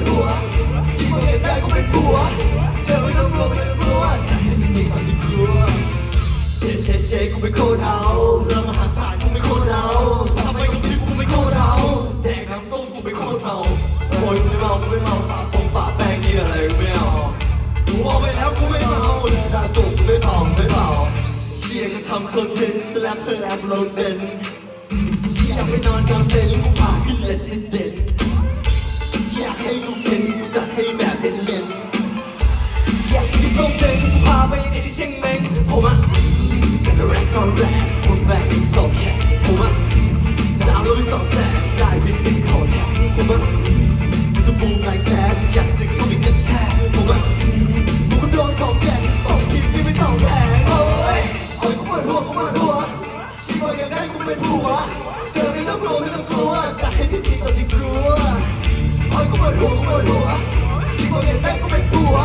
ดหัวชีวิตอยากได้ก็เป็นผัวเธอไม่ต้องกลัวไม่ต้องกลัวใจไม่มีความกลัวเชเชเชกูไม่โคตรเอาเรื่องมหาศาลกูไม่โคตรเอาทำไมกูคิดกูไม่โคตรเอาแดกน้ำส้มกูไม่โคตรเอาโอยกูไม่เมากูไม่เมาปากปงปากแป้งนี่อะไรกูไม่เอากูบอกไปแล้วกูไม่เมาเลยด่าตุกกูไม่เมาไม่เมาเชียร์จะทำคอนเทนต์สแลปเธอแอปโหลดเป็นที่อยากไปนอนกลางเต็นท์กูพาขึ้นเลสซิเดน เซ็งพาไปในที่เชียงเม้งผมอะกันแรงซ้อนแรงผมแรงสองแขนผมอะดาวลงไปสองแสนได้ไปติดขอแทนผมอะจะบูมไลค์แทนอยากจะเข้าไปกันแทนผมอะผมก็โดนของแข็งตกทีนี่ไม่สองแผงโอ้ยโอ้ยกูเปิดหัวกูเปิดหัวชีวิตอยากได้กูเป็นผัวเจอไม่ต้องกลัวไม่ต้องกลัวจะให้ที่ดีกว่าที่กลัวโอ้ยกูเปิดหัวกูเปิดหัวชีวิตอยากได้กูเป็นผัว